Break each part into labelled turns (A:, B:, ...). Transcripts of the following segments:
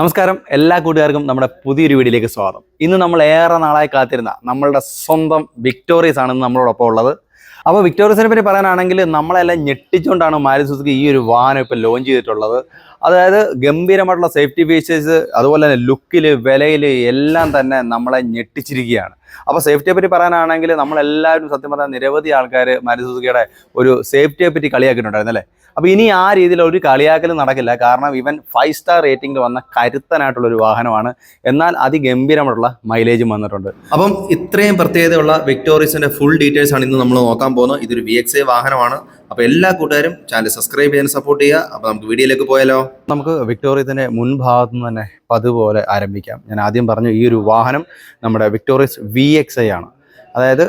A: നമസ്കാരം. എല്ലാ കൂട്ടുകാർക്കും നമ്മുടെ പുതിയൊരു വീഡിയോയിലേക്ക് സ്വാഗതം. ഇന്ന് നമ്മൾ ഏറെ നാളായി കാത്തിരുന്ന നമ്മളുടെ സ്വന്തം വിക്ടോറിയസ് ആണ് നമ്മളോടൊപ്പം ഉള്ളത്. അപ്പോൾ വിക്ടോറിയസിനെ പറ്റി പറയാനാണെങ്കിൽ നമ്മളെല്ലാം ഞെട്ടിച്ചുകൊണ്ടാണ് മാരുതി ഈ ഒരു വാഹനം ഇപ്പോൾ ലോഞ്ച് ചെയ്തിട്ടുള്ളത്. അതായത് ഗംഭീരമായിട്ടുള്ള സേഫ്റ്റി ഫീച്ചേഴ്സ് അതുപോലെ തന്നെ ലുക്കിൽ വിലയിൽ എല്ലാം തന്നെ നമ്മളെ ഞെട്ടിച്ചിരിക്കുകയാണ്. അപ്പോൾ സേഫ്റ്റിയെ പറ്റി പറയാനാണെങ്കിൽ നമ്മളെല്ലാവരും സത്യം പറഞ്ഞാൽ നിരവധി ആൾക്കാർ മാരുതി ഒരു സേഫ്റ്റിയെ പറ്റി കളിയാക്കിയിട്ടുണ്ടായിരുന്നു അല്ലേ? അപ്പോൾ ഇനി ആ രീതിയിൽ ഒരു കളിയാക്കലും നടക്കില്ല. കാരണം ഇവൻ ഫൈവ് സ്റ്റാർ റേറ്റിംഗിൽ വന്ന കരുത്തനായിട്ടുള്ള ഒരു വാഹനമാണ്. എന്നാൽ അതിഗംഭീരമായിട്ടുള്ള മൈലേജും വന്നിട്ടുണ്ട്. അപ്പം ഇത്രയും പ്രത്യേകതയുള്ള വിക്ടോറിയസിന്റെ ഫുൾ ഡീറ്റെയിൽസ് ആണ് ഇന്ന് നമ്മൾ നോക്കാൻ പോകുന്നത്. ഇതൊരു വി എക്സ് എ വാഹനമാണ്. അപ്പോൾ എല്ലാ കൂട്ടുകാരും ചാനൽ സബ്സ്ക്രൈബ് ചെയ്യാൻ സപ്പോർട്ട് ചെയ്യുക. അപ്പോൾ നമുക്ക് വീഡിയോയിലേക്ക് പോയാലോ? നമുക്ക് വിക്ടോറിയസിന്റെ മുൻഭാഗത്തു നിന്ന് തന്നെ പതുപോലെ ആരംഭിക്കാം. ഞാൻ ആദ്യം പറഞ്ഞു ഈ ഒരു വാഹനം നമ്മുടെ വിക്ടോറിയസ് വി എക്സ് ഐ ആണ്. അതായത്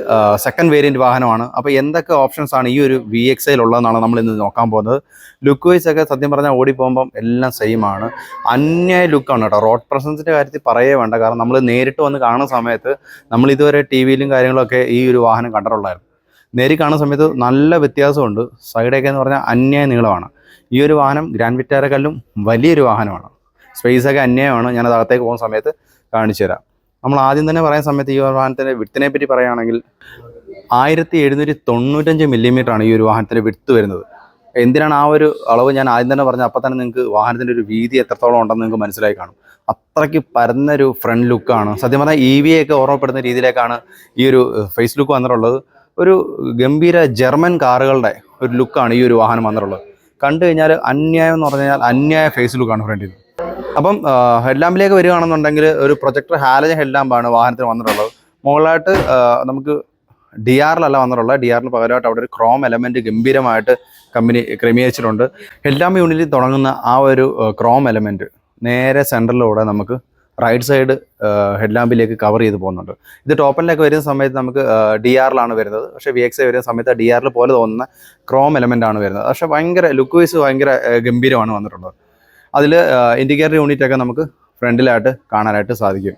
A: സെക്കൻഡ് വേരിയന്റ് വാഹനമാണ്. അപ്പോൾ എന്തൊക്കെ ഓപ്ഷൻസ് ആണ് ഈ ഒരു വി എക്സ് ഐയിൽ ഉള്ളതെന്നാണ് നമ്മൾ ഇന്ന് നോക്കാൻ പോകുന്നത്. ലുക്ക് വൈസ് ഒക്കെ സത്യം പറഞ്ഞാൽ ഓടി പോകുമ്പം എല്ലാം സെയിം ആണ്. അന്യായ ലുക്കാണ് കേട്ടോ. റോഡ് പ്രസൻസിന്റെ കാര്യത്തിൽ പറയേ വേണ്ട. കാരണം നമ്മൾ നേരിട്ട് വന്ന് കാണുന്ന സമയത്ത് നമ്മൾ ഇതുവരെ ടി വിയിലും കാര്യങ്ങളൊക്കെ ഈ ഒരു വാഹനം കണ്ടിട്ടുള്ളായിരുന്നു. നേരി കാണുന്ന സമയത്ത് നല്ല വ്യത്യാസമുണ്ട്. സൈഡൊക്കെ എന്ന് പറഞ്ഞാൽ അന്യായ നീളമാണ്. ഈ ഒരു വാഹനം ഗ്രാൻഡ് വിറ്റാരക്കല്ലും വലിയൊരു വാഹനമാണ്. സ്പേസ് ഒക്കെ അന്യായമാണ്. അത് അകത്തേക്ക് പോകുന്ന സമയത്ത് കാണിച്ചു തരാം. നമ്മൾ ആദ്യം തന്നെ പറയുന്ന സമയത്ത് ഈ വാഹനത്തിന്റെ വിട്ടിനെ പറ്റി പറയുകയാണെങ്കിൽ ആയിരത്തി എഴുന്നൂറ്റി തൊണ്ണൂറ്റഞ്ച് മില്ലിമീറ്റർ ആണ് ഈ ഒരു വാഹനത്തിന്റെ വിട്ട് വരുന്നത്. എന്തിനാണ് ആ ഒരു അളവ്? ഞാൻ ആദ്യം തന്നെ പറഞ്ഞത് അപ്പം തന്നെ നിങ്ങൾക്ക് വാഹനത്തിന്റെ ഒരു വീതി എത്രത്തോളം ഉണ്ടെന്ന് നിങ്ങൾക്ക് മനസ്സിലായി കാണും. അത്രയ്ക്ക് പരന്നൊരു ഫ്രണ്ട് ലുക്കാണ് സത്യം പറഞ്ഞാൽ ഇ വി ഒക്കെ ഓർമ്മപ്പെടുന്ന രീതിയിലേക്കാണ് ഈ ഒരു ഫേസ് ലുക്ക് വന്നിട്ടുള്ളത്. ഒരു ഗംഭീര ജർമ്മൻ കാറുകളുടെ ഒരു ലുക്കാണ് ഈ ഒരു വാഹനം വന്നിട്ടുള്ളത്. കണ്ടു കഴിഞ്ഞാൽ അന്യായം എന്ന് പറഞ്ഞു കഴിഞ്ഞാൽ അന്യായ ഫേസ് ലുക്കാണ് ഫ്രണ്ടിൽ അപ്പം ഹെഡ് ലാമ്പിലേക്ക് വരികയാണെന്നുണ്ടെങ്കിൽ ഒരു പ്രൊജക്ടർ ഹാലജൻ ഹെഡ് ലാമ്പാണ് വാഹനത്തിന് വന്നിട്ടുള്ളത്. മുകളിലായിട്ട് നമുക്ക് ഡി ആറിലല്ല വന്നിട്ടുള്ളത്. ഡി ആറിന് പകരമായിട്ട് അവിടെ ഒരു ക്രോം എലമെന്റ് ഗംഭീരമായിട്ട് കമ്പനി ക്രമീകരിച്ചിട്ടുണ്ട്. ഹെഡ് ലാമ്പ് യൂണിറ്റിൽ തുടങ്ങുന്ന ആ ഒരു ക്രോം എലമെന്റ് നേരെ സെന്ററിലൂടെ നമുക്ക് റൈറ്റ് സൈഡ് ഹെഡ് ലാമ്പിലേക്ക് കവർ ചെയ്ത് പോകുന്നുണ്ട്. ഇത് ടോപ്പനിലേക്ക് വരുന്ന സമയത്ത് നമുക്ക് ഡി ആറിലാണ് വരുന്നത്. പക്ഷേ വി എക്സ് വരുന്ന സമയത്ത് ഡി ആറിൽ പോലെ തോന്നുന്ന ക്രോം എലമെന്റ് ആണ് വരുന്നത്. പക്ഷേ ഭയങ്കര ലുക്ക് വൈസ് ഭയങ്കര ഗംഭീരമാണ് വന്നിട്ടുള്ളത്. അതിൽ ഇൻഡിക്കേറ്റർ യൂണിറ്റ് ഒക്കെ നമുക്ക് ഫ്രണ്ടിലായിട്ട് കാണാനായിട്ട് സാധിക്കും.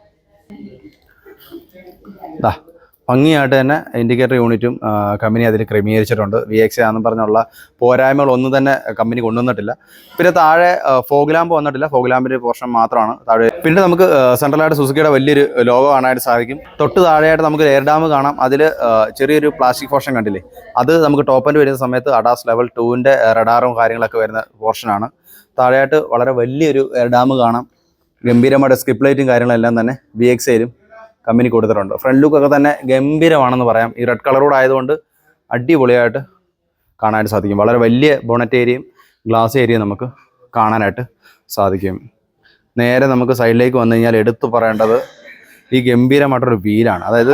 A: ഭംഗിയായിട്ട് തന്നെ ഇൻഡിക്കേറ്റർ യൂണിറ്റും കമ്പനി അതിൽ ക്രമീകരിച്ചിട്ടുണ്ട്. വി എക്സ് ആണെന്ന് പറഞ്ഞുള്ള പോരായ്മകൾ ഒന്നും തന്നെ കമ്പനി കൊണ്ടുവന്നിട്ടില്ല. പിന്നെ താഴെ ഫോഗ് ലാമ്പ് വന്നിട്ടില്ല. ഫോഗ് ലാമ്പിന്റെ പോർഷൻ മാത്രമാണ്. താഴെ പിന്നെ നമുക്ക് സെൻട്രലായിട്ട് സുസുക്കിയുടെ വലിയൊരു ലോഗോ കാണാനായിട്ട് സാധിക്കും. തൊട്ട് താഴെയായിട്ട് നമുക്ക് എയർ ഡാം കാണാം. അതിൽ ചെറിയൊരു പ്ലാസ്റ്റിക് പോർഷൻ കണ്ടില്ലേ? അത് നമുക്ക് ടോപ്പന്റ് വരുന്ന സമയത്ത് അഡാസ് ലെവൽ ടൂവിന്റെ റഡാറും കാര്യങ്ങളൊക്കെ വരുന്ന പോർഷനാണ് താഴെയായിട്ട് വളരെ വലിയൊരു ഡാം കാണാം. ഗംഭീരമായിട്ട് സ്കിപ്പ് ലൈറ്റും കാര്യങ്ങളെല്ലാം തന്നെ വി എക്സ് ഐയിലും കമ്പനി കൊടുത്തിട്ടുണ്ട്. ഫ്രണ്ട് ലുക്കൊക്കെ തന്നെ ഗംഭീരമാണെന്ന് പറയാം. ഈ റെഡ് കളറോട് ആയതുകൊണ്ട് അടിപൊളിയായിട്ട് കാണാനായിട്ട് സാധിക്കും. വളരെ വലിയ ബോണറ്റ് ഏരിയയും ഗ്ലാസ് ഏരിയയും നമുക്ക് കാണാനായിട്ട് സാധിക്കും. നേരെ നമുക്ക് സൈഡിലേക്ക് വന്നു കഴിഞ്ഞാൽ എടുത്തു പറയേണ്ടത് ഈ ഗംഭീരമായിട്ടൊരു വീലാണ് അതായത്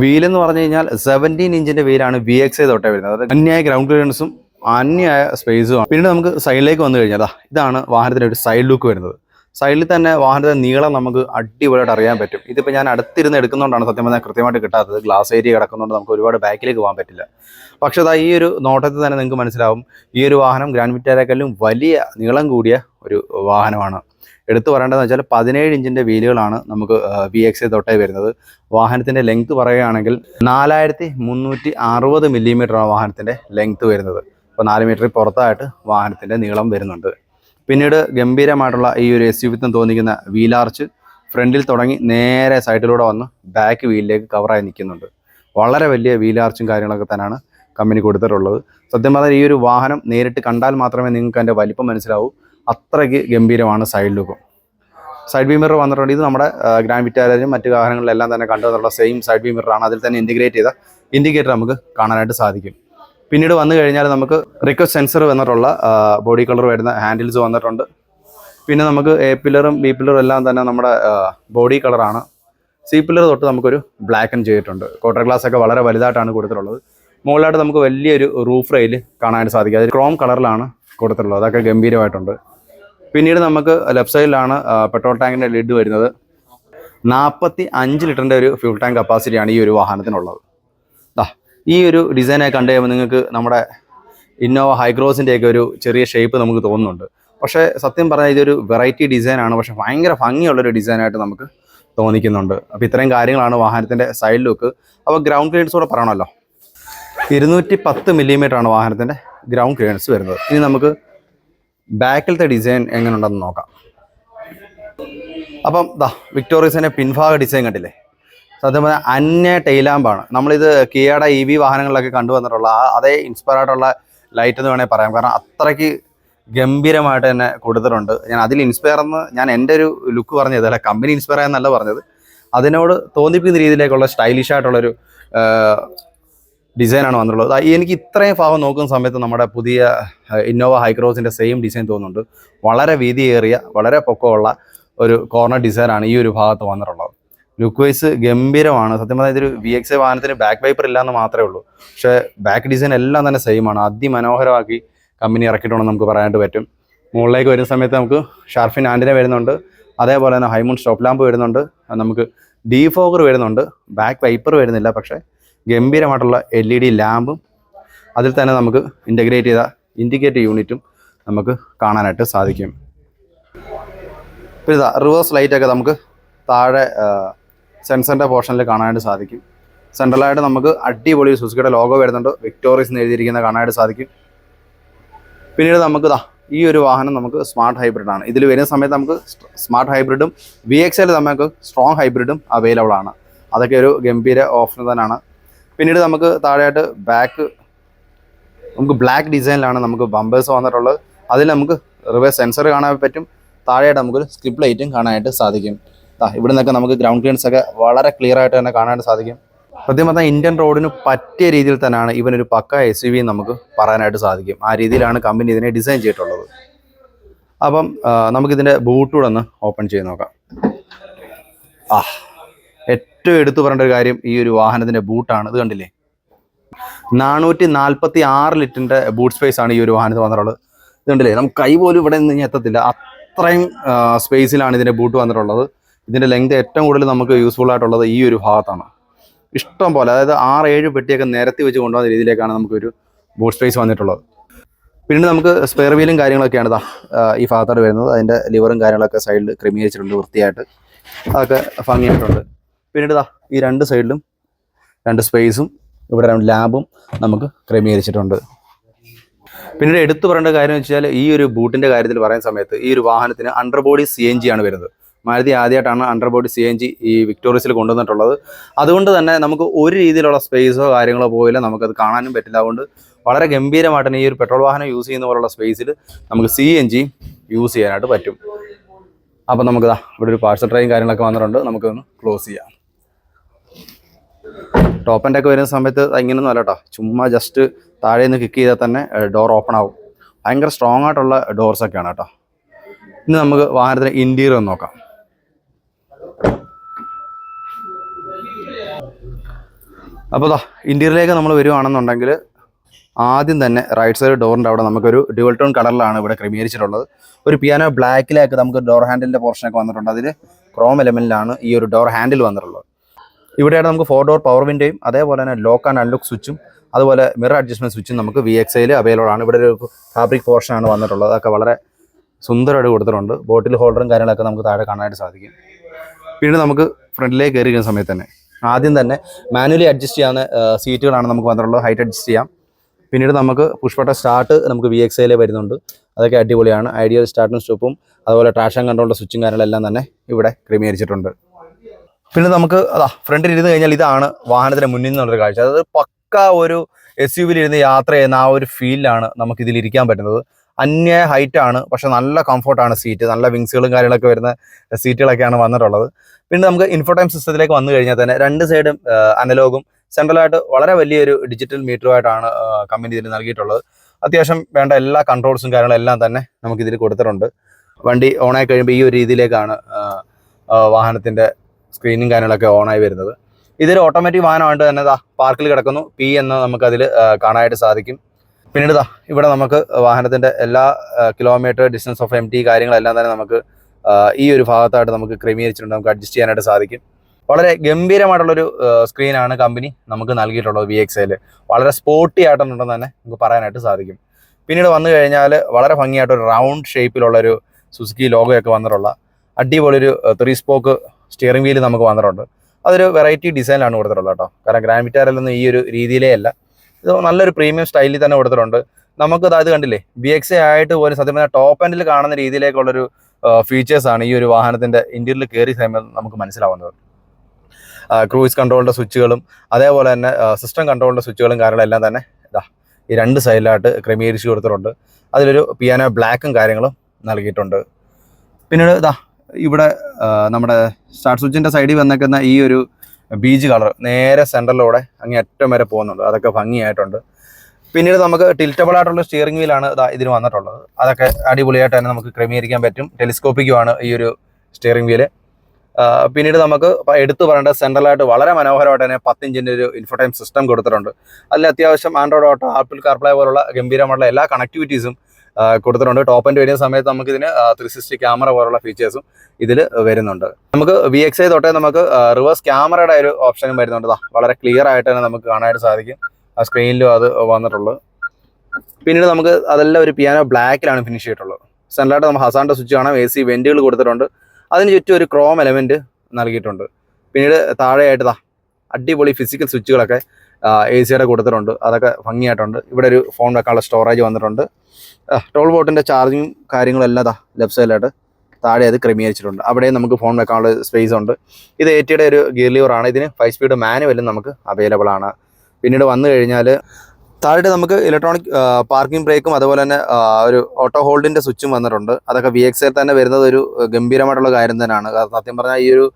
A: വീലെന്ന് പറഞ്ഞു കഴിഞ്ഞാൽ സെവന്റീൻ ഇഞ്ചിന്റെ വീലാണ് വി എക്സ് ഐ തൊട്ടേ വരുന്നത്. അതായത് അന്യായ ഗ്രൗണ്ട് ക്ലിയറൻസും അന്യായ സ്പേസും പിന്നീട് നമുക്ക് സൈഡിലേക്ക് വന്നു കഴിഞ്ഞാൽ ഇതാണ് വാഹനത്തിന്റെ ഒരു സൈഡ് ലുക്ക് വരുന്നത്. സൈഡിൽ തന്നെ വാഹനത്തിന്റെ നീളം നമുക്ക് അടിപൊളിയായിട്ട് അറിയാൻ പറ്റും. ഇതിപ്പോൾ ഞാൻ അടുത്തിരുന്ന് എടുക്കുന്നതുകൊണ്ടാണ് സത്യം പറഞ്ഞാൽ കൃത്യമായിട്ട് കിട്ടാത്തത്. ഗ്ലാസ് ഏരിയ കിടക്കുന്നതുകൊണ്ട് നമുക്ക് ഒരുപാട് ബാക്കിലേക്ക് പോകാൻ പറ്റില്ല. പക്ഷേ അതാ ഈ ഒരു നോട്ടത്തിൽ തന്നെ നിങ്ങൾക്ക് മനസ്സിലാവും. ഈ ഒരു വാഹനം ഗ്രാൻഡ് വിറ്റാരേക്കാളും വലിയ നീളം കൂടിയ ഒരു വാഹനമാണ്. എടുത്തു പറയേണ്ടതെന്ന് വെച്ചാൽ പതിനേഴ് ഇഞ്ചിന്റെ വീലുകളാണ് നമുക്ക് വി എക്സ് തൊട്ടേ വരുന്നത്. വാഹനത്തിന്റെ ലെങ്ത് പറയുകയാണെങ്കിൽ നാലായിരത്തി മുന്നൂറ്റി അറുപത് മില്ലിമീറ്ററാണ് വാഹനത്തിന്റെ ലെങ്ത് വരുന്നത്. അപ്പോൾ നാല് മീറ്ററിൽ പുറത്തായിട്ട് വാഹനത്തിന്റെ നീളം വരുന്നുണ്ട്. പിന്നീട് ഗംഭീരമായിട്ടുള്ള ഈ ഒരു എസ് യു വിത്വം തോന്നിക്കുന്ന വീലാർച്ച് ഫ്രണ്ടിൽ തുടങ്ങി നേരെ സൈഡിലൂടെ വന്ന് ബാക്ക് വീലിലേക്ക് കവറായി നിൽക്കുന്നുണ്ട്. വളരെ വലിയ വീലാർച്ചും കാര്യങ്ങളൊക്കെ തന്നെയാണ് കമ്പനി കൊടുത്തിട്ടുള്ളത്. സത്യം പറഞ്ഞാൽ ഈ ഒരു വാഹനം നേരിട്ട് കണ്ടാൽ മാത്രമേ നിങ്ങൾക്ക് അതിന്റെ വലിപ്പം മനസ്സിലാവൂ. അത്രയ്ക്ക് ഗംഭീരമാണ് സൈഡ് ലുക്കും സൈഡ് വീമിറർ വന്നിട്ടുണ്ട്. ഇത് നമ്മുടെ ഗ്രാൻഡ് വിറ്റാലും മറ്റു വാഹനങ്ങളിലെല്ലാം തന്നെ കണ്ടുവന്നുള്ള സെയിം സൈഡ് വീമിറർ ആണ്. അതിൽ തന്നെ ഇന്റിഗ്രേറ്റ് ചെയ്ത ഇൻഡിക്കേറ്റർ നമുക്ക് കാണാനായിട്ട് സാധിക്കും. പിന്നീട് വന്നു കഴിഞ്ഞാൽ നമുക്ക് റിക്വസ്റ്റ് സെൻസർ വന്നിട്ടുള്ള ബോഡി കളർ വരുന്ന ഹാൻഡിൽസ് വന്നിട്ടുണ്ട്. പിന്നെ നമുക്ക് എ പില്ലറും ബി പില്ലറും എല്ലാം തന്നെ നമ്മുടെ ബോഡി കളറാണ് സി പില്ലർ തൊട്ട് നമുക്കൊരു ബ്ലാക്ക് ആൻഡ് ചെയ്തിട്ടുണ്ട് ക്വാർട്ടർ ഗ്ലാസ് ഒക്കെ വളരെ വലുതായിട്ടാണ് കൊടുത്തിട്ടുള്ളത്. മുകളിലായിട്ട് നമുക്ക് വലിയൊരു റൂഫ് റെയിൽ കാണാനായിട്ട് സാധിക്കും. അത് ക്രോം കളറിലാണ് കൊടുത്തിട്ടുള്ളത്. അതൊക്കെ ഗംഭീരമായിട്ടുണ്ട്. പിന്നീട് നമുക്ക് ലെഫ്റ്റ് സൈഡിലാണ് പെട്രോൾ ടാങ്കിന്റെ ലിഡ് വരുന്നത്. നാൽപ്പത്തി അഞ്ച് ലിറ്ററിന്റെ ഒരു ഫ്യൂൾ ടാങ്ക് കപ്പാസിറ്റിയാണ് ഈ ഒരു വാഹനത്തിനുള്ളത്. ഈ ഒരു ഡിസൈനെ കണ്ടു കഴിയുമ്പോൾ നിങ്ങൾക്ക് നമ്മുടെ ഇന്നോവ ഹൈക്രോസിന്റെ ഒക്കെ ഒരു ചെറിയ ഷേപ്പ് നമുക്ക് തോന്നുന്നുണ്ട്. പക്ഷേ സത്യം പറഞ്ഞാൽ ഇതൊരു വെറൈറ്റി ഡിസൈനാണ് പക്ഷേ ഭയങ്കര ഭംഗിയുള്ളൊരു ഡിസൈനായിട്ട് നമുക്ക് തോന്നിക്കുന്നുണ്ട്. അപ്പോൾ ഇത്രയും കാര്യങ്ങളാണ് വാഹനത്തിന്റെ സൈഡ് ലുക്ക് അപ്പോൾ ഗ്രൗണ്ട് ക്ലിയൻസ് കൂടെ പറയണമല്ലോ. ഇരുന്നൂറ്റി പത്ത് ആണ് വാഹനത്തിന്റെ ഗ്രൗണ്ട് ക്ലിയറൻസ് വരുന്നത്. ഇനി നമുക്ക് ബാക്കിലത്തെ ഡിസൈൻ എങ്ങനെയുണ്ടെന്ന് നോക്കാം. അപ്പം ദാ വിക്ടോറിയസിന്റെ പിൻഭാഗ ഡിസൈൻ കണ്ടില്ലേ? സത്യം പറഞ്ഞാൽ അന്യ ടൈലാമ്പാണ്. നമ്മളിത് കിയയുടെ ഇ വി വാഹനങ്ങളിലൊക്കെ കണ്ടുവന്നിട്ടുള്ള അതേ ഇൻസ്പയർ ആയിട്ടുള്ള ലൈറ്റ് എന്ന് വേണമെങ്കിൽ പറയാം. കാരണം അത്രയ്ക്ക് ഗംഭീരമായിട്ട് തന്നെ കൊടുത്തിട്ടുണ്ട്. ഞാൻ അതിൽ ഇൻസ്പയർ എന്ന് ഞാൻ എന്റെ ഒരു ലുക്ക് പറഞ്ഞത് അല്ല കമ്പനി ഇൻസ്പയർ ആയെന്നല്ല പറഞ്ഞത്. അതിനോട് തോന്നിപ്പിക്കുന്ന രീതിയിലേക്കുള്ള സ്റ്റൈലിഷ് ആയിട്ടുള്ളൊരു ഡിസൈനാണ് വന്നിട്ടുള്ളത്. എനിക്ക് ഇത്രയും ഭാഗം നോക്കുന്ന സമയത്ത് നമ്മുടെ പുതിയ ഇന്നോവ ഹൈക്രോസിന്റെ സെയിം ഡിസൈൻ തോന്നുന്നുണ്ട്. വളരെ വീതിയേറിയ വളരെ പൊക്കമുള്ള ഒരു കോർണർ ഡിസൈനാണ് ഈ ഒരു ഭാഗത്ത് വന്നിട്ടുള്ളത്. ലുക്ക് വൈസ് ഗംഭീരമാണ്. സത്യം പറഞ്ഞാൽ ഇതൊരു വി എക്സ് ഐ വാഹനത്തിന് ബാക്ക് വൈപ്പർ ഇല്ലാന്ന് മാത്രമേ ഉള്ളൂ. പക്ഷേ ബാക്ക് ഡിസൈൻ എല്ലാം തന്നെ സെയിം ആണ്. അതിമനോഹരമാക്കി കമ്പനി ഇറക്കിയിട്ടുണ്ടെന്ന് നമുക്ക് പറയാനായിട്ട് പറ്റും. മുകളിലേക്ക് വരുന്ന സമയത്ത് നമുക്ക് ഷാർഫിൻ ആന്റിന വരുന്നുണ്ട്. അതേപോലെ തന്നെ ഹൈമൂൺ സ്റ്റോപ്പ് ലാമ്പ് വരുന്നുണ്ട്. നമുക്ക് ഡീഫോഗർ വരുന്നുണ്ട്. ബാക്ക് വൈപ്പർ വരുന്നില്ല. പക്ഷേ ഗംഭീരമായിട്ടുള്ള എൽ ഇ ഡി ലാമ്പും അതിൽ തന്നെ നമുക്ക് ഇന്റഗ്രേറ്റ് ചെയ്ത ഇൻഡിക്കേറ്റർ യൂണിറ്റും നമുക്ക് കാണാനായിട്ട് സാധിക്കും. പിന്നെ റിവേഴ്സ് ലൈറ്റൊക്കെ നമുക്ക് താഴെ സെൻസറിന്റെ പോർഷനിൽ കാണാനായിട്ട് സാധിക്കും. സെൻട്രലായിട്ട് നമുക്ക് അടിപൊളി സുസുക്കിയുടെ ലോഗോ വരുന്നുണ്ട്. വിക്ടോറിയസ് എന്ന് എഴുതിയിരിക്കുന്നത് കാണാനായിട്ട് സാധിക്കും. പിന്നീട് നമുക്ക് ഇതാ ഈ ഒരു വാഹനം നമുക്ക് സ്മാർട്ട് ഹൈബ്രിഡ് ആണ്. ഇതിൽ വരുന്ന സമയത്ത് നമുക്ക് സ്മാർട്ട് ഹൈബ്രിഡും വി എക്സ് നമുക്ക് സ്ട്രോങ് ഹൈബ്രിഡും അവൈലബിൾ ആണ്. അതൊക്കെ ഒരു ഗംഭീര ഓപ്ഷൻ തന്നെയാണ്. പിന്നീട് നമുക്ക് താഴെയായിട്ട് ബാക്ക് നമുക്ക് ബ്ലാക്ക് ഡിസൈനിലാണ് നമുക്ക് ബമ്പേഴ്സ് വന്നിട്ടുള്ളത്. അതിൽ നമുക്ക് റിവേഴ്സ് സെൻസർ കാണാൻ പറ്റും. താഴെയായിട്ട് നമുക്കൊരു സ്ക്രിപ്റ്റ് ലൈറ്റും കാണാനായിട്ട് സാധിക്കും. ദാ ഇവിടെ നിന്നൊക്കെ നമുക്ക് ഗ്രൗണ്ട് ക്ലിയൻസ് ഒക്കെ വളരെ ക്ലിയർ ആയിട്ട് തന്നെ കാണാൻ സാധിക്കും. സത്യം പറഞ്ഞാൽ ഇന്ത്യൻ റോഡിന് പറ്റിയ രീതിയിൽ തന്നെയാണ് ഇവനൊരു പക്ക എസ് യു നമുക്ക് പറയാനായിട്ട് സാധിക്കും. ആ രീതിയിലാണ് കമ്പനി ഇതിനെ ഡിസൈൻ ചെയ്തിട്ടുള്ളത്. അപ്പം നമുക്കിതിന്റെ ബൂട്ടൂടെ ഒന്ന് ഓപ്പൺ ചെയ്ത് നോക്കാം. ആ ഏറ്റവും എടുത്തു പറയേണ്ട ഒരു കാര്യം ഈ ഒരു വാഹനത്തിന്റെ ബൂട്ടാണ് ഇത് കണ്ടില്ലേ? നാനൂറ്റി നാൽപ്പത്തി ആറ് ലിറ്ററിന്റെ ബൂട്ട് സ്പേസ് ആണ് ഈ ഒരു വാഹനത്തിൽ വന്നിട്ടുള്ളത്. ഇത് കണ്ടില്ലേ? നമുക്ക് കൈ പോലും ഇവിടെ നിന്ന് എത്തത്തില്ല. അത്രയും സ്പേസിലാണ് ഇതിന്റെ ബൂട്ട് വന്നിട്ടുള്ളത്. ഇതിന്റെ ലെങ്ത് ഏറ്റവും കൂടുതൽ നമുക്ക് യൂസ്ഫുൾ ആയിട്ടുള്ളത് ഈ ഒരു ഭാഗത്താണ്. ഇഷ്ടം പോലെ അതായത് ആറ് ഏഴ് പെട്ടിയൊക്കെ നിരത്തി വെച്ച് കൊണ്ടുവന്ന രീതിയിലേക്കാണ് നമുക്കൊരു ബൂട്ട് സ്പേസ് വന്നിട്ടുള്ളത്. പിന്നീട് നമുക്ക് സ്പെയർ വീലും കാര്യങ്ങളൊക്കെയാണ് ഇതാ ഈ ഭാഗത്തോട് വരുന്നത്. അതിന്റെ ലിവറും കാര്യങ്ങളൊക്കെ സൈഡിൽ ക്രമീകരിച്ചിട്ടുണ്ട് വൃത്തിയായിട്ട്. അതൊക്കെ ഭംഗിയായിട്ടുണ്ട് പിന്നീട് ഇതാ ഈ രണ്ട് സൈഡിലും രണ്ട് സ്പേസും ഇവിടെ രണ്ട് ലാബും നമുക്ക് ക്രമീകരിച്ചിട്ടുണ്ട്. പിന്നീട് എടുത്തു പറയേണ്ട കാര്യം വെച്ചാൽ ഈ ഒരു ബൂട്ടിന്റെ കാര്യത്തിൽ പറയുന്ന സമയത്ത് ഈ ഒരു വാഹനത്തിന് under body C N G ആണ് വരുന്നത്. മാരുതി ആദ്യമായിട്ടാണ് under body C N G ഈ വിക്ടോറിയസിൽ കൊണ്ടുവന്നിട്ടുള്ളത്. അതുകൊണ്ട് തന്നെ നമുക്ക് ഒരു രീതിയിലുള്ള സ്പേസോ കാര്യങ്ങളോ പോയില്ല. നമുക്കത് കാണാനും പറ്റില്ല. അതുകൊണ്ട് വളരെ ഗംഭീരമായിട്ട് തന്നെ ഈ ഒരു പെട്രോൾ വാഹനം യൂസ് ചെയ്യുന്ന പോലുള്ള സ്പേസിൽ നമുക്ക് സി എൻ ജി യൂസ് ചെയ്യാനായിട്ട് പറ്റും. അപ്പം നമുക്ക് ദാ ഇവിടെ ഒരു പാർസൽ ട്രെയിൻ കാര്യങ്ങളൊക്കെ വന്നിട്ടുണ്ട്. നമുക്കൊന്ന് ക്ലോസ് ചെയ്യാം. ടോപ്പ് ആൻഡ് ഒക്കെ വരുന്ന സമയത്ത് ഇങ്ങനെയൊന്നും അല്ല കേട്ടോ ചുമ്മാ ജസ്റ്റ് താഴെ നിന്ന് കിക്ക് ചെയ്താൽ തന്നെ ഡോർ ഓപ്പൺ ആവും. ഭയങ്കര സ്ട്രോങ് ആയിട്ടുള്ള ഡോർസൊക്കെയാണ് കേട്ടോ ഇനി നമുക്ക് വാഹനത്തിന് ഇന്റീരിയർ നോക്കാം. അപ്പോൾ ദാ ഇന്റീരിയലേക്ക് നമ്മൾ വരുവാണെന്നുണ്ടെങ്കിൽ ആദ്യം തന്നെ റൈറ്റ് സൈഡ് ഡോറിന്റെ അവിടെ നമുക്കൊരു ഡ്യുവൽ ടോൺ കളറിലാണ് ഇവിടെ ക്രമീകരിച്ചിട്ടുള്ളത്. ഒരു പിയാനോ ബ്ലാക്കിലേക്ക് നമുക്ക് ഡോർ ഹാൻഡിലിന്റെ പോർഷനൊക്കെ വന്നിട്ടുണ്ട്. അതിൽ ക്രോം എലമെന്റിലാണ് ഈ ഒരു ഡോർ ഹാൻഡിൽ വന്നിട്ടുള്ളത്. ഇവിടെയാണ് നമുക്ക് ഫോർ ഡോർ പവർ വിൻഡോയും അതേപോലെ തന്നെ ലോക്ക് ആൻഡ് അൺലുക്ക് സ്വിച്ചും അതുപോലെ മിറർ അഡ്ജസ്റ്റ്മെന്റ് സ്വിച്ചും നമുക്ക് വി എക്സ് ഐയിൽ അവൈലബിൾ ആണ്. ഇവിടെ ഒരു ഫാബ്രിക് പോർഷനാണ് വന്നിട്ടുള്ളത്. അതൊക്കെ വളരെ സുന്ദരമായിട്ട് കൊടുത്തിട്ടുണ്ട്. ബോട്ടിൽ ഹോൾഡറും കാര്യങ്ങളൊക്കെ നമുക്ക് താഴെ കാണാനായിട്ട് സാധിക്കും. പിന്നെ നമുക്ക് ഫ്രണ്ടിലേക്ക് കയറിയിരിക്കുന്ന സമയത്ത് തന്നെ ആദ്യം തന്നെ മാനുവലി അഡ്ജസ്റ്റ് ചെയ്യാവുന്ന സീറ്റുകളാണ് നമുക്ക് വന്നിട്ടുള്ളത്. ഹൈറ്റ് അഡ്ജസ്റ്റ് ചെയ്യാം. പിന്നീട് നമുക്ക് പുഷ്പട്ട സ്റ്റാർട്ട് നമുക്ക് വി എക്സ് ഐയിൽ വരുന്നുണ്ട്. അതൊക്കെ അടിപൊളിയാണ്. ഐഡിയൽ സ്റ്റാർട്ടും സ്റ്റോപ്പും അതുപോലെ ട്രാഷൻ കൺട്രോളിന്റെ സ്വിച്ചും കാര്യങ്ങളെല്ലാം തന്നെ ഇവിടെ ക്രമീകരിച്ചിട്ടുണ്ട്. പിന്നെ നമുക്ക് അതാ ഫ്രണ്ടിൽ ഇരുന്ന് കഴിഞ്ഞാൽ ഇതാണ് വാഹനത്തിന്റെ മുന്നിൽ നിന്നുള്ളൊരു കാഴ്ച. അതായത് പക്ക ഒരു എസ് യു വിയിൽ യാത്ര ചെയ്യുന്ന ആ ഒരു ഫീലിലാണ് നമുക്ക് ഇതിൽ ഇരിക്കാൻ പറ്റുന്നത്. അന്യ ഹൈറ്റ് ആണ് പക്ഷെ നല്ല കംഫർട്ടാണ് സീറ്റ് നല്ല വിങ്സുകളും കാര്യങ്ങളൊക്കെ വരുന്ന സീറ്റുകളൊക്കെയാണ് വന്നിട്ടുള്ളത്. പിന്നെ നമുക്ക് ഇൻഫോടൈം സിസ്റ്റത്തിലേക്ക് വന്നു കഴിഞ്ഞാൽ തന്നെ രണ്ട് സൈഡും അനലോഗും സെൻട്രലായിട്ട് വളരെ വലിയൊരു ഡിജിറ്റൽ മീറ്ററുമായിട്ടാണ് കമ്പനി ഇതിൽ നൽകിയിട്ടുള്ളത്. അത്യാവശ്യം വേണ്ട എല്ലാ കൺട്രോൾസും കാര്യങ്ങളും എല്ലാം തന്നെ നമുക്ക് ഇതിൽ കൊടുത്തിട്ടുണ്ട്. വണ്ടി ഓണായി കഴിയുമ്പോൾ ഈ ഒരു രീതിയിലേക്കാണ് വാഹനത്തിന്റെ സ്ക്രീനും കാര്യങ്ങളൊക്കെ ഓണായി വരുന്നത്. ഇതൊരു ഓട്ടോമാറ്റിക് വാഹനമായിട്ട് തന്നെ പാർക്കിൽ കിടക്കുന്നു. പി എന്ന് നമുക്കതിൽ കാണാനായിട്ട് സാധിക്കും. പിന്നീട് ഇവിടെ നമുക്ക് വാഹനത്തിന്റെ എല്ലാ kilometre distance of M T കാര്യങ്ങളെല്ലാം തന്നെ നമുക്ക് ഈ ഒരു ഭാഗത്തായിട്ട് നമുക്ക് ക്രമീകരിച്ചിട്ടുണ്ട്. നമുക്ക് അഡ്ജസ്റ്റ് ചെയ്യാനായിട്ട് സാധിക്കും. വളരെ ഗംഭീരമായിട്ടുള്ളൊരു സ്ക്രീനാണ് കമ്പനി നമുക്ക് നൽകിയിട്ടുള്ളത് വി എക്സ് ഐയിൽ വളരെ സ്പോർട്ടി ആയിട്ടുണ്ടെന്ന് തന്നെ നമുക്ക് പറയാനായിട്ട് സാധിക്കും. പിന്നീട് വന്നു കഴിഞ്ഞാൽ വളരെ ഭംഗിയായിട്ടൊരു റൗണ്ട് ഷേപ്പിലുള്ളൊരു സുസുക്കി ലോഗോയൊക്കെ വന്നിട്ടുള്ള അടിപൊളിയൊരു ത്രീ സ്പോക്ക് സ്റ്റിയറിംഗ് വീൽ നമുക്ക് വന്നിട്ടുണ്ട്. അതൊരു വെറൈറ്റി ഡിസൈനിലാണ് കൊടുത്തിട്ടുള്ളത് കേട്ടോ. കാരണം ഗ്രാൻഡ് വിറ്റാറിലൊന്നും ഈ ഒരു രീതിയിലേ അല്ല. ഇത് നല്ലൊരു പ്രീമിയം സ്റ്റൈലിൽ തന്നെ കൊടുത്തിട്ടുണ്ട്. നമുക്ക് ഇത് കണ്ടില്ലേ? ബി എക്സ് ആയിട്ട് പോലും സത്യം പറഞ്ഞാൽ ടോപ്പ് എൻഡിൽ കാണുന്ന രീതിയിലേക്കുള്ളൊരു ഫീച്ചേഴ്സാണ് ഈ ഒരു വാഹനത്തിന്റെ ഇന്റീരിയൽ കയറി സമയത്ത് നമുക്ക് മനസ്സിലാവുന്നത്. ക്രൂയിസ് കൺട്രോളിന്റെ സ്വിച്ചുകളും അതേപോലെ തന്നെ സിസ്റ്റം കൺട്രോളിന്റെ സ്വിച്ചുകളും കാര്യങ്ങളെല്ലാം തന്നെ ഇതാ ഈ രണ്ട് സൈഡിലായിട്ട് ക്രമീകരിച്ച് കൊടുത്തിട്ടുണ്ട്. അതിലൊരു പിയാനോ ബ്ലാക്കും കാര്യങ്ങളും നൽകിയിട്ടുണ്ട്. പിന്നീട് ഇതാ ഇവിടെ നമ്മുടെ സ്റ്റാർട്ട് സ്വിച്ചിന്റെ സൈഡിൽ വന്നേക്കുന്ന ഈ ഒരു ബീജ് കളർ നേരെ സെന്ററിലൂടെ അങ്ങേ അറ്റം വരെ പോകുന്നുണ്ട്. അതൊക്കെ ഭംഗിയായിട്ടുണ്ട്. പിന്നീട് നമുക്ക് ടിൽറ്റബിൾ ആയിട്ടുള്ള സ്റ്റിയറിംഗ് വീലാണ് ഇതാ ഇതിന് വന്നിട്ടുള്ളത്. അതൊക്കെ അടിപൊളിയായിട്ട് തന്നെ നമുക്ക് ക്രമീകരിക്കാൻ പറ്റും. ടെലിസ്കോപ്പിക്കുമാണ് ഈ ഒരു സ്റ്റിയറിംഗ് വീൽ പിന്നീട് നമുക്ക് എടുത്തു പറയേണ്ട സെൻട്രലായിട്ട് വളരെ മനോഹരമായിട്ട് തന്നെ പത്തിഞ്ചിന്റെ ഒരു ഇൻഫോടൈം സിസ്റ്റം കൊടുത്തിട്ടുണ്ട്. അതിൽ അത്യാവശ്യം ആൻഡ്രോയിഡ് ഓട്ടോ ആപ്പിൾ കാർപ്ലേ പോലുള്ള ഗംഭീരമായിട്ടുള്ള എല്ലാ കണക്ടിവിറ്റീസും കൊടുത്തിട്ടുണ്ട്. ടോപ്പ് ആൻഡ് വരുന്ന സമയത്ത് നമുക്ക് ഇതിന് ത്രീ സിക്സ്റ്റി ക്യാമറ പോലുള്ള ഫീച്ചേഴ്സും ഇതിൽ വരുന്നുണ്ട്. നമുക്ക് വി എക്സ് ഐ തൊട്ടേ നമുക്ക് റിവേഴ്സ് ക്യാമറയുടെ ഒരു ഓപ്ഷനും വരുന്നുണ്ട്. വളരെ ക്ലിയർ ആയിട്ട് തന്നെ നമുക്ക് കാണാനായിട്ട് സാധിക്കും. ആ സ്ക്രീനിലും അത് വന്നിട്ടുള്ളൂ. പിന്നീട് നമുക്ക് അതെല്ലാം ഒരു പിയാനോ ബ്ലാക്കിലാണ് ഫിനിഷ് ചെയ്തിട്ടുള്ളത്. സെൻട്രലായിട്ട് നമ്മൾ ഹസാന്റെ സ്വിച്ച് കാണാം. എ സി വെന്റുകൾ കൊടുത്തിട്ടുണ്ട്. അതിന് ചുറ്റും ഒരു ക്രോം എലമെന്റ് നൽകിയിട്ടുണ്ട്. പിന്നീട് താഴെയായിട്ട് അടിപൊളി ഫിസിക്കൽ സ്വിച്ചുകളൊക്കെ എ സിയുടെ കൊടുത്തിട്ടുണ്ട് അതൊക്കെ ഭംഗിയായിട്ടുണ്ട്. ഇവിടെ ഒരു ഫോൺ വെക്കാനുള്ള സ്റ്റോറേജ് വന്നിട്ടുണ്ട്. ടോൾ ബോട്ടിന്റെ ചാർജിങ്ങും കാര്യങ്ങളെല്ലാം അതാ ലെഫ്റ്റ് സൈഡിലായിട്ട് താഴെ അത് ക്രമീകരിച്ചിട്ടുണ്ട്. അവിടെയും നമുക്ക് ഫോൺ വെക്കാനുള്ള സ്പേസ് ഉണ്ട്. ഇത് എ ടിയുടെ ഒരു ഗിയർ ലിവർ ആണ്. ഇതിന് ഫൈവ് സ്പീഡ് മാനുവലും നമുക്ക് അവൈലബിൾ ആണ്. പിന്നീട് വന്നു കഴിഞ്ഞാൽ താഴെ നമുക്ക് ഇലക്ട്രോണിക് പാർക്കിംഗ് ബ്രേക്കും അതുപോലെ തന്നെ ഒരു ഓട്ടോ ഹോൾഡിന്റെ സ്വിച്ചും വന്നിട്ടുണ്ട്. അതൊക്കെ വി എക്സിൽ തന്നെ വരുന്നത് ഒരു ഗംഭീരമായിട്ടുള്ള കാര്യം തന്നെയാണ്. സത്യം പറഞ്ഞാൽ ഈ ഒരു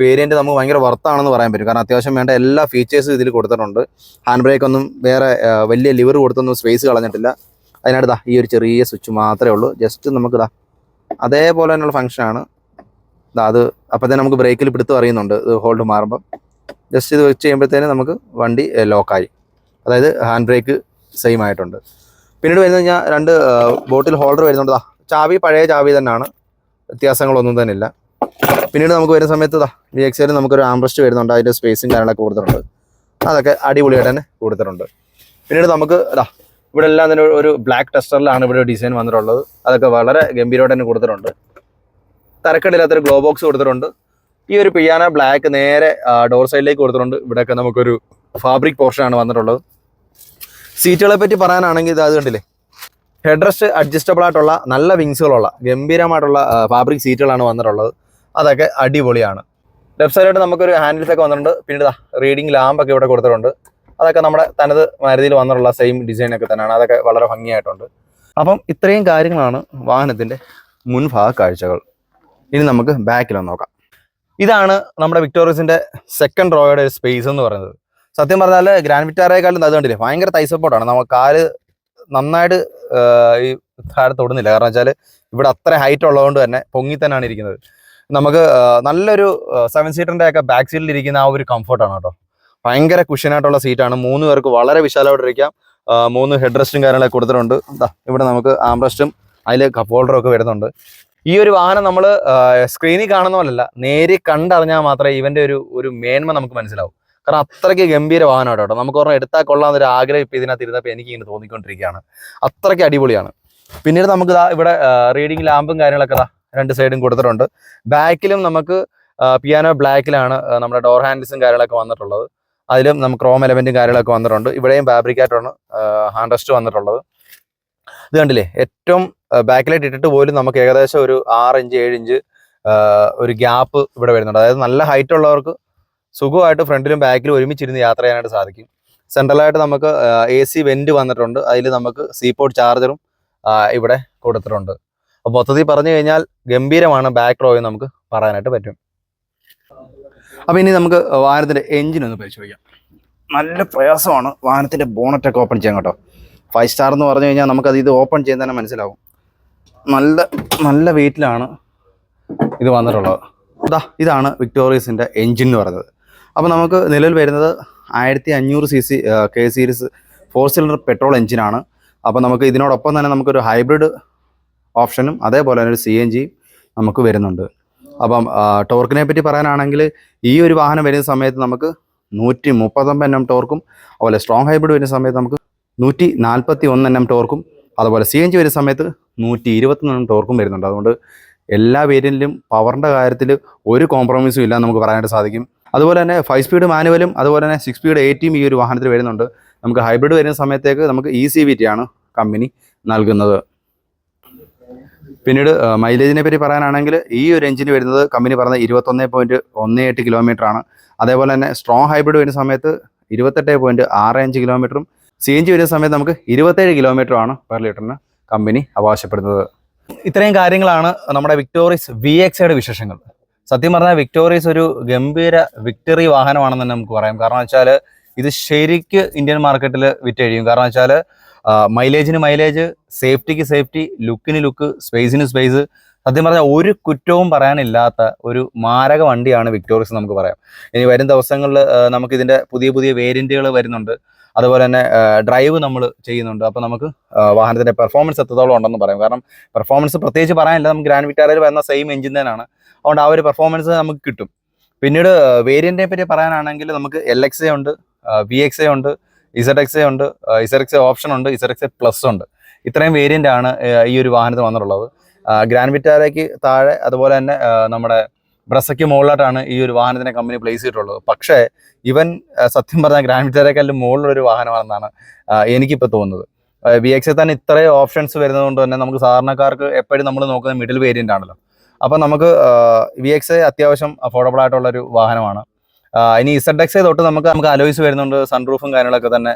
A: വേരിയന്റ് നമുക്ക് ഭയങ്കര വർത്താണെന്ന് പറയാൻ പറ്റും. കാരണം അത്യാവശ്യം വേണ്ട എല്ലാ ഫീച്ചേഴ്സും ഇതിൽ കൊടുത്തിട്ടുണ്ട്. ഹാൻഡ് ബ്രേക്ക് ഒന്നും വേറെ വലിയ ലിവർ കൊടുത്തൊന്നും സ്പേസ് കളഞ്ഞിട്ടില്ല. അതിനടുത്താ ഈ ഒരു ചെറിയ സ്വിച്ച് മാത്രമേ ഉള്ളൂ. ജസ്റ്റ് നമുക്ക് ഇതാ അതേപോലെ തന്നെയുള്ള ഫംഗ്ഷനാണ് ഇതാ അത് അപ്പോൾ തന്നെ നമുക്ക് ബ്രേക്കിൽ പിടുത്തം അറിയുന്നുണ്ട്. ഹോൾഡ് മാറുമ്പം. ജസ്റ്റ് ഇത് വെച്ച് കഴിയുമ്പോഴത്തേനും നമുക്ക് വണ്ടി ലോക്കായി അതായത് ഹാൻഡ് ബ്രേക്ക് സെയിം ആയിട്ടുണ്ട്. പിന്നീട് വരുന്നത് കഴിഞ്ഞാൽ രണ്ട് ബോട്ടിൽ ഹോൾഡർ വരുന്നുണ്ട്. ചാവി പഴയ ചാവി തന്നെയാണ്. വ്യത്യാസങ്ങളൊന്നും തന്നെ ഇല്ല പിന്നീട് നമുക്ക് വരുന്ന സമയത്ത് ദാ വി എക്സിൽ നമുക്കൊരു ആംബ്രസ്റ്റ് വരുന്നുണ്ട്. അതിന്റെ സ്പേസും കാര്യങ്ങളൊക്കെ കൊടുത്തിട്ടുണ്ട്. അതൊക്കെ അടിപൊളിയായിട്ട് തന്നെ കൊടുത്തിട്ടുണ്ട്. പിന്നീട് നമുക്ക് ദാ ഇവിടെ എല്ലാം തന്നെ ഒരു ബ്ലാക്ക് ടെസ്റ്ററിലാണ് ഇവിടെ ഡിസൈൻ വന്നിട്ടുള്ളത്. അതൊക്കെ വളരെ ഗംഭീരമായിട്ട് തന്നെ കൊടുത്തിട്ടുണ്ട്. തരക്കടില്ലാത്തൊരു ഗ്ലോ ബോക്സ് കൊടുത്തിട്ടുണ്ട്. ഈ ഒരു പിയാന ബ്ലാക്ക് നേരെ ഡോർ സൈഡിലേക്ക് കൊടുത്തിട്ടുണ്ട്. ഇവിടെയൊക്കെ നമുക്കൊരു ഫാബ്രിക് പോർഷനാണ് വന്നിട്ടുള്ളത്. സീറ്റുകളെ പറ്റി പറയാനാണെങ്കിൽ ഇത് അത് കണ്ടില്ലേ? ഹെഡ്രസ്റ്റ് അഡ്ജസ്റ്റബിൾ ആയിട്ടുള്ള നല്ല വിങ്സുകളുള്ള ഗംഭീരമായിട്ടുള്ള ഫാബ്രിക് സീറ്റുകളാണ് വന്നിട്ടുള്ളത്. അതൊക്കെ അടിപൊളിയാണ്. ലെഫ്റ്റ് സൈഡായിട്ട് നമുക്കൊരു ഹാൻഡിൽസ് ഒക്കെ വന്നിട്ടുണ്ട്. പിന്നെ ഇതാ റീഡിംഗ് ലാമ്പൊക്കെ ഇവിടെ കൊടുത്തിട്ടുണ്ട്. അതൊക്കെ നമ്മുടെ തനത് മാരുതിയിൽ വന്നിട്ടുള്ള സെയിം ഡിസൈനൊക്കെ തന്നെയാണ്. അതൊക്കെ വളരെ ഭംഗിയായിട്ടുണ്ട്. അപ്പം ഇത്രയും കാര്യങ്ങളാണ് വാഹനത്തിന്റെ മുൻഭാഗ കാഴ്ചകൾ. ഇനി നമുക്ക് ബാക്കിലൊന്ന് നോക്കാം. ഇതാണ് നമ്മുടെ വിക്ടോറിയസിന്റെ സെക്കൻഡ് റോയുടെ ഒരു സ്പേസ് എന്ന് പറയുന്നത്. സത്യം പറഞ്ഞാൽ ഗ്രാൻഡ് വിറ്റാറേക്കാളും അത് കണ്ടില്ലേ? ഭയങ്കര തൈ സപ്പോർട്ടാണ് നമുക്ക് കാൽ നന്നായിട്ട് ഈ താഴെ തൊടുന്നില്ല കാരണം വെച്ചാൽ ഇവിടെ അത്ര ഹൈറ്റ് ഉള്ളതുകൊണ്ട് തന്നെ പൊങ്ങി തന്നെയാണ് ഇരിക്കുന്നത്. നമുക്ക് നല്ലൊരു സെവൻ സീറ്ററിന്റെ ഒക്കെ ബാക്ക് സീറ്റിൽ ഇരിക്കുന്ന ആ ഒരു കംഫർട്ടാണ് കേട്ടോ. ഭയങ്കര കുഷനായിട്ടുള്ള സീറ്റാണ് മൂന്ന് പേർക്ക് വളരെ വിശാലമായിട്ട് ഇരിക്കാം. മൂന്ന് ഹെഡ് റെസ്റ്റും കാര്യങ്ങളൊക്കെ കൊടുത്തിട്ടുണ്ട്. ഇവിടെ നമുക്ക് ആംറസ്റ്റും അതിൽ കപ്പ് ഹോൾഡറും ഒക്കെ വരുന്നുണ്ട്. ഈ ഒരു വാഹനം നമ്മൾ സ്ക്രീനിൽ കാണുന്ന പോലല്ല നേരി കണ്ടറിഞ്ഞാൽ മാത്രമേ ഇവന്റെ ഒരു ഒരു മേന്മ നമുക്ക് മനസ്സിലാവും. കാരണം അത്രയ്ക്ക് ഗംഭീര വാഹനമാണ് കേട്ടോ. നമുക്ക് ഒരെണ്ണം എടുത്താൽ കൊള്ളാം ഒരു ആഗ്രഹം ഇപ്പം ഇതിനകത്ത് ഇരുന്നപ്പോൾ എനിക്ക് ഇങ്ങനെ തോന്നിക്കൊണ്ടിരിക്കുകയാണ്. അത്രയ്ക്ക് അടിപൊളിയാണ്. പിന്നീട് നമുക്ക് ഇവിടെ റീഡിംഗ് ലാമ്പും കാര്യങ്ങളൊക്കെ രണ്ട് സൈഡും കൊടുത്തിട്ടുണ്ട്. ബാക്കിലും നമുക്ക് പിയാനോ ബ്ലാക്കിലാണ് നമ്മുടെ ഡോർ ഹാൻഡിൽസും കാര്യങ്ങളൊക്കെ വന്നിട്ടുള്ളത്. അതിലും നമുക്ക് റോം എലമെന്റും കാര്യങ്ങളൊക്കെ വന്നിട്ടുണ്ട്. ഇവിടെയും ഫാബ്രിക്കായിട്ടാണ് ഹാൻഡ് റെസ്റ്റ് വന്നിട്ടുള്ളത്. ഇത് കണ്ടില്ലേ? ഏറ്റവും ബാക്കിലായിട്ട് ഇട്ടിട്ട് പോലും നമുക്ക് ഏകദേശം ഒരു ആറ് ഇഞ്ച് ഏഴ് ഇഞ്ച് ഒരു ഗ്യാപ്പ് ഇവിടെ വരുന്നുണ്ട്. അതായത് നല്ല ഹൈറ്റ് ഉള്ളവർക്ക് സുഖമായിട്ട് ഫ്രണ്ടിലും ബാക്കിലും ഒരുമിച്ചിരുന്ന് യാത്ര ചെയ്യാനായിട്ട് സാധിക്കും. സെൻട്രലായിട്ട് നമുക്ക് എ സി വെന്റ് വന്നിട്ടുണ്ട്. അതിൽ നമുക്ക് സീപോർട്ട് ചാർജറും ഇവിടെ കൊടുത്തിട്ടുണ്ട്. അപ്പോൾ മൊത്തത്തിൽ പറഞ്ഞു കഴിഞ്ഞാൽ ഗംഭീരമാണ് ബാക്ക് റോയിൽ നമുക്ക് പറയാനായിട്ട് പറ്റും. അപ്പോൾ ഇനി നമുക്ക് വാഹനത്തിന്റെ എഞ്ചിൻ ഒന്ന് പരിശോധിക്കാം. നല്ല പ്രയാസമാണ് വാഹനത്തിന്റെ ബോണറ്റൊക്കെ ഓപ്പൺ ചെയ്യാൻ കേട്ടോ. ഫൈവ് സ്റ്റാർ എന്ന് പറഞ്ഞു കഴിഞ്ഞാൽ നമുക്കത് ഇത് ഓപ്പൺ ചെയ്യാൻ തന്നെ മനസ്സിലാവും. നല്ല നല്ല വെയിറ്റിലാണ് ഇത് വന്നിട്ടുള്ളത്. അതാ ഇതാണ് വിക്ടോറിയസിന്റെ എൻജിൻ എന്ന് പറയുന്നത്. അപ്പോൾ നമുക്ക് നിലവിൽ വരുന്നത് ആയിരത്തി അഞ്ഞൂറ് C C K series four cylinder petrol എഞ്ചിനാണ് അപ്പോൾ നമുക്ക് ഇതിനോടൊപ്പം തന്നെ നമുക്കൊരു ഹൈബ്രിഡ് ഓപ്ഷനും അതേപോലെ തന്നെ ഒരു സി എൻ ജി നമുക്ക് വരുന്നുണ്ട്. അപ്പം ടോർക്കിനെ പറ്റി പറയാനാണെങ്കിൽ ഈ ഒരു വാഹനം വരുന്ന സമയത്ത് നമുക്ക് നൂറ്റി മുപ്പത്തൊമ്പത് എൻ എം ടോർക്കും അതുപോലെ സ്ട്രോങ് ഹൈബ്രിഡ് വരുന്ന സമയത്ത് നമുക്ക് നൂറ്റി നാൽപ്പത്തി ഒന്ന് എൻ എം ടോർക്കും അതുപോലെ സി എൻ ജി വരുന്ന സമയത്ത് നൂറ്റി ഇരുപത്തൊന്ന് ടോർക്കും വരുന്നുണ്ട്. അതുകൊണ്ട് എല്ലാ വേരിയന്റിലും പവറിന്റെ കാര്യത്തിൽ ഒരു കോംപ്രമൈസും ഇല്ല നമുക്ക് പറയാനായിട്ട് സാധിക്കും. അതുപോലെ തന്നെ ഫൈവ് സ്പീഡ് മാനുവലും അതുപോലെ തന്നെ സിക്സ് സ്പീഡ് എയ്റ്റിയും ഈ ഒരു വാഹനത്തിൽ വരുന്നുണ്ട്. നമുക്ക് ഹൈബ്രിഡ് വരുന്ന സമയത്തേക്ക് നമുക്ക് ഇ സി വി ടി ആണ് കമ്പനി നൽകുന്നത്. പിന്നീട് മൈലേജിനെ പറ്റി പറയാനാണെങ്കിൽ ഈ ഒരു എഞ്ചിന് വരുന്നത് കമ്പനി പറഞ്ഞ ഇരുപത്തൊന്ന് പോയിന്റ് ഒന്ന് എട്ട് കിലോമീറ്റർ ആണ്. അതേപോലെ തന്നെ സ്ട്രോങ് ഹൈബ്രിഡ് വരുന്ന സമയത്ത് ഇരുപത്തെട്ട് പോയിന്റ് ആറ് അഞ്ച് കിലോമീറ്ററും സി എൻ ജി വരുന്ന സമയത്ത് നമുക്ക് ഇരുപത്തേഴ് കിലോമീറ്റർ ആണ് പെർ ലിറ്ററിന് കമ്പനി അവകാശപ്പെടുന്നത് ഇത്രയും കാര്യങ്ങളാണ് നമ്മുടെ വിക്ടോറിയസ് വി എക്സയുടെ വിശേഷങ്ങൾ. സത്യം പറഞ്ഞാൽ വിക്ടോറിയസ് ഒരു ഗംഭീര വിക്ടറി വാഹനമാണെന്ന് തന്നെ നമുക്ക് പറയാം. കാരണം വെച്ചാൽ ഇത് ശരിക്ക് ഇന്ത്യൻ മാർക്കറ്റിൽ വിറ്റഴിയും. കാരണം വെച്ചാൽ മൈലേജിന് മൈലേജ് സേഫ്റ്റിക്ക് സേഫ്റ്റി ലുക്കിന് ലുക്ക് സ്പേസിന് സ്പേസ് സത്യം പറഞ്ഞാൽ ഒരു കുറ്റവും പറയാനില്ലാത്ത ഒരു മാരക വണ്ടിയാണ് വിക്ടോറിയസ് നമുക്ക് പറയാം. ഇനി വരും ദിവസങ്ങളിൽ നമുക്ക് ഇതിന്റെ പുതിയ പുതിയ വേരിയന്റുകൾ വരുന്നുണ്ട്. അതുപോലെ തന്നെ ഡ്രൈവ് നമ്മൾ ചെയ്യുന്നുണ്ട്. അപ്പോൾ നമുക്ക് വാഹനത്തിന്റെ പെർഫോമൻസ് എത്രത്തോളം ഉണ്ടെന്ന് പറയാം. കാരണം പെർഫോമൻസ് പ്രത്യേകിച്ച് പറയാനില്ല. നമുക്ക് ഗ്രാൻഡ് വിറ്റാരയിൽ വരുന്ന സെയിം എഞ്ചിൻ തന്നെയാണ്. അതുകൊണ്ട് ആ ഒരു പെർഫോമൻസ് നമുക്ക് കിട്ടും. പിന്നീട് വേരിയന്റിനെ പറ്റി പറയാനാണെങ്കിൽ നമുക്ക് എൽ എക്സ് എ ഉണ്ട് വി എക്സ് എ ഉണ്ട് ഇസഡ് എക്സ് ഉണ്ട്. ഇസഡ് എക്സ് ഓപ്ഷൻ ഉണ്ട്. ഇസഡ് എക്സ് പ്ലസ് ഉണ്ട്. ഇത്രയും വേരിയന്റ് ആണ് ഈ ഒരു വാഹനത്തിൽ വന്നിട്ടുള്ളത്. ഗ്രാൻഡ് വിറ്റാരയ്ക്ക് താഴെ അതുപോലെ തന്നെ നമ്മുടെ ബ്രസയ്ക്ക് മുകളിലായിട്ടാണ് ഈ ഒരു വാഹനത്തിനെ കമ്പനി പ്ലേസ് ചെയ്തിട്ടുള്ളത്. പക്ഷേ ഇവൻ സത്യം പറഞ്ഞാൽ ഗ്രാൻഡ് വിറ്റാരയ്ക്കല്ലും മുകളിലൊരു വാഹനമാണെന്നാണ് എനിക്കിപ്പോൾ തോന്നുന്നത്. വി എക്സിൽ തന്നെ ഇത്രയും ഓപ്ഷൻസ് വരുന്നത് കൊണ്ട് തന്നെ നമുക്ക് സാധാരണക്കാർക്ക് എപ്പോഴും നമ്മൾ നോക്കുന്ന മിഡിൽ വേരിയന്റ് ആണല്ലോ. അപ്പം നമുക്ക് വി എക്സ് അത്യാവശ്യം അഫോർഡബിൾ ആയിട്ടുള്ള ഒരു വാഹനമാണ്. ഇനി ഇസഡ് എക്സ് തൊട്ട് നമുക്ക് നമുക്ക് അലോയ്സ് വരുന്നുണ്ട് സൺറൂഫും കാര്യങ്ങളൊക്കെ തന്നെ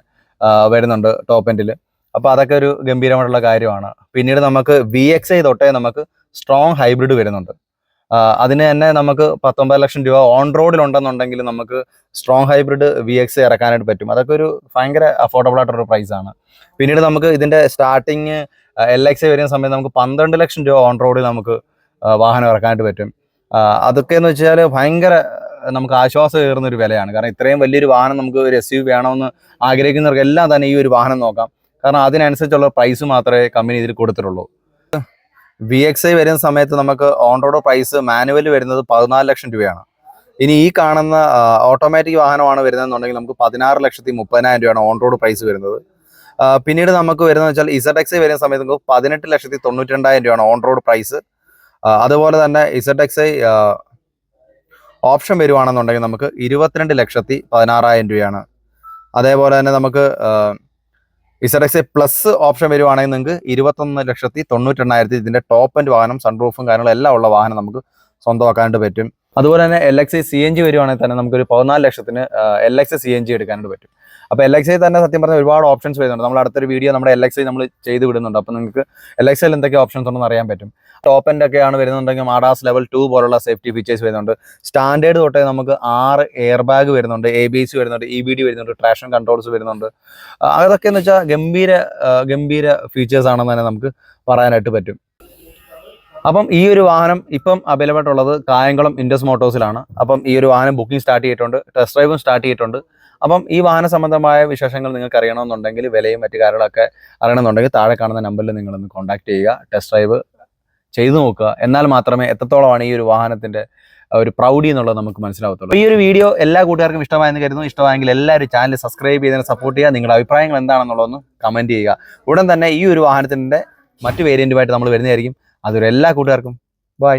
A: വരുന്നുണ്ട് ടോപ്പ് എൻഡിൽ അപ്പോൾ അതൊക്കെ ഒരു ഗംഭീരമായിട്ടുള്ള കാര്യമാണ്. പിന്നീട് നമുക്ക് വി എക്സ് ഐ തൊട്ടേ നമുക്ക് സ്ട്രോങ് ഹൈബ്രിഡ് വരുന്നുണ്ട്. അതിന് തന്നെ നമുക്ക് പത്തൊമ്പത് ലക്ഷം രൂപ ഓൺ റോഡിൽ ഉണ്ടെന്നുണ്ടെങ്കിൽ നമുക്ക് സ്ട്രോങ് ഹൈബ്രിഡ് വി എക്സ് ഇറക്കാനായിട്ട് പറ്റും. അതൊക്കെ ഒരു ഭയങ്കര അഫോർഡബിൾ ആയിട്ടൊരു പ്രൈസ് ആണ്. പിന്നീട് നമുക്ക് ഇതിന്റെ സ്റ്റാർട്ടിങ് എൽ എക്സ് വരുന്ന സമയത്ത് നമുക്ക് പന്ത്രണ്ട് ലക്ഷം രൂപ ഓൺ റോഡിൽ നമുക്ക് വാഹനം ഇറക്കാനായിട്ട് പറ്റും. അതൊക്കെ എന്ന് വെച്ചാൽ ഭയങ്കര നമുക്ക് ആശ്വാസം കയറുന്ന ഒരു വിലയാണ്. കാരണം ഇത്രയും വലിയൊരു വാഹനം നമുക്ക് ഒരു എസ് യു വേണമെന്ന് ആഗ്രഹിക്കുന്നവർക്ക് എല്ലാം തന്നെ ഈ ഒരു വാഹനം നോക്കാം. കാരണം അതിനനുസരിച്ചുള്ള പ്രൈസ് മാത്രമേ കമ്പനി ഇതിൽ കൊടുത്തിട്ടുള്ളൂ. വി എക്സ് ഐ വരുന്ന സമയത്ത് നമുക്ക് ഓൺ റോഡ് പ്രൈസ് മാനുവൽ വരുന്നത് പതിനാല് ലക്ഷം രൂപയാണ്. ഇനി ഈ കാണുന്ന ഓട്ടോമാറ്റിക് വാഹനമാണ് വരുന്നതെന്നുണ്ടെങ്കിൽ നമുക്ക് പതിനാറ് ലക്ഷത്തി മുപ്പതിനായിരം രൂപയാണ് ഓൺ റോഡ് പ്രൈസ് വരുന്നത് പിന്നീട് നമുക്ക് വരുന്നത് വെച്ചാൽ ഇസഡ് എക്സ് വരുന്ന സമയത്ത് നമുക്ക് പതിനെട്ട് ലക്ഷത്തി തൊണ്ണൂറ്റി രണ്ടായിരം രൂപയാണ് ഓൺ റോഡ് പ്രൈസ് അതുപോലെ തന്നെ ഇസഡ് എക്സ് ഓപ്ഷൻ വരുവാണെന്നുണ്ടെങ്കിൽ നമുക്ക് ഇരുപത്തിരണ്ട് ലക്ഷത്തി പതിനാറായിരം രൂപയാണ്. അതേപോലെ തന്നെ നമുക്ക് ഇസഡ് എക്സ് പ്ലസ് ഓപ്ഷൻ വരുവാണെങ്കിൽ നിങ്ങൾക്ക് ഇരുപത്തൊന്ന് ലക്ഷത്തി തൊണ്ണൂറ്റെണ്ണായിരത്തി ഇതിന്റെ ടോപ്പ് ആൻഡ് വാഹനം സൺറൂഫും കാര്യങ്ങളും എല്ലാം ഉള്ള വാഹനം നമുക്ക് സ്വന്തമാക്കാനായിട്ട് പറ്റും. അതുപോലെ തന്നെ L X C N G വരുവാണെങ്കിൽ തന്നെ നമുക്കൊരു പതിനാല് ലക്ഷത്തിന് L X C N G എടുക്കാനായിട്ട് പറ്റും. അപ്പോൾ എൽ എക്സ് ഐ തന്നെ സത്യം പറഞ്ഞാൽ ഒരുപാട് ഓപ്ഷൻസ് വരുന്നുണ്ട്. നമ്മൾ അടുത്തൊരു വീഡിയോ നമ്മുടെ എൽ എക്സ് ഐ നമ്മൾ ചെയ്ത് വിടുന്നുണ്ട്. അപ്പോൾ നിങ്ങൾക്ക് എൽ എക്സ് ഐയിൽ എന്തൊക്കെ ഓപ്ഷൻസ് ഉണ്ടെന്ന് അറിയാൻ പറ്റും. ടോപ്പ് എൻഡ് ഒക്കെയാണ് വരുന്നുണ്ടെങ്കിൽ മാഡാസ് ലെവൽ ടു പോലുള്ള സേഫ്റ്റി ഫീച്ചേഴ്സ് വരുന്നുണ്ട്. സ്റ്റാൻഡേർഡ് തൊട്ടേ നമുക്ക് ആറ് എയർ ബാഗ് വരുന്നുണ്ട് എ ബി സി വരുന്നുണ്ട് ഇ ബി ഡി വരുന്നുണ്ട് ട്രാഷൻ കൺട്രോൾസ് വരുന്നുണ്ട്. അതൊക്കെ എന്ന് വെച്ചാൽ ഗംഭീര ഗംഭീര ഫീച്ചേഴ്സ് ആണെന്ന് തന്നെ നമുക്ക് പറയാനായിട്ട് പറ്റും. അപ്പം ഈ ഒരു വാഹനം ഇപ്പം അവൈലബിൾ ഉള്ളത് കായംകുളം ഇൻഡസ് മോട്ടോഴ്സിലാണ് അപ്പം ഈ ഒരു വാഹനം ബുക്കിംഗ് സ്റ്റാർട്ട് ചെയ്തിട്ടുണ്ട് ടെസ്റ്റ് ഡ്രൈവും സ്റ്റാർട്ട് ചെയ്തിട്ടുണ്ട്. അപ്പം ഈ വാഹന സംബന്ധമായ വിശേഷങ്ങൾ നിങ്ങൾക്ക് അറിയണമെന്നുണ്ടെങ്കിൽ വിലയും മറ്റു കാര്യങ്ങളൊക്കെ അറിയണമെന്നുണ്ടെങ്കിൽ താഴെ കാണുന്ന നമ്പറിൽ നിങ്ങളൊന്ന് കോൺടാക്ട് ചെയ്യുക ടെസ്റ്റ് ഡ്രൈവ് ചെയ്തു നോക്കുക. എന്നാൽ മാത്രമേ എത്രത്തോളമാണ് ഈ ഒരു വാഹനത്തിന്റെ ഒരു പ്രൗഡി എന്നുള്ളത് നമുക്ക് മനസ്സിലാവത്തുള്ളൂ. ഈ ഒരു വീഡിയോ എല്ലാ കൂട്ടുകാർക്കും ഇഷ്ടമായെന്ന് കരുതുന്നു. ഇഷ്ടമായെങ്കിൽ എല്ലാവരും ചാനൽ സബ്സ്ക്രൈബ് ചെയ്തതിനെ സപ്പോർട്ട് ചെയ്യുക. നിങ്ങളുടെ അഭിപ്രായങ്ങൾ എന്താണെന്നുള്ളതൊന്ന് കമന്റ് ചെയ്യുക. ഉടൻ തന്നെ ഈ ഒരു വാഹനത്തിന്റെ മറ്റു വേരിയന്റുമായിട്ട് നമ്മൾ വരുന്നതായിരിക്കും. അതൊരു എല്ലാ കൂട്ടുകാർക്കും ബൈ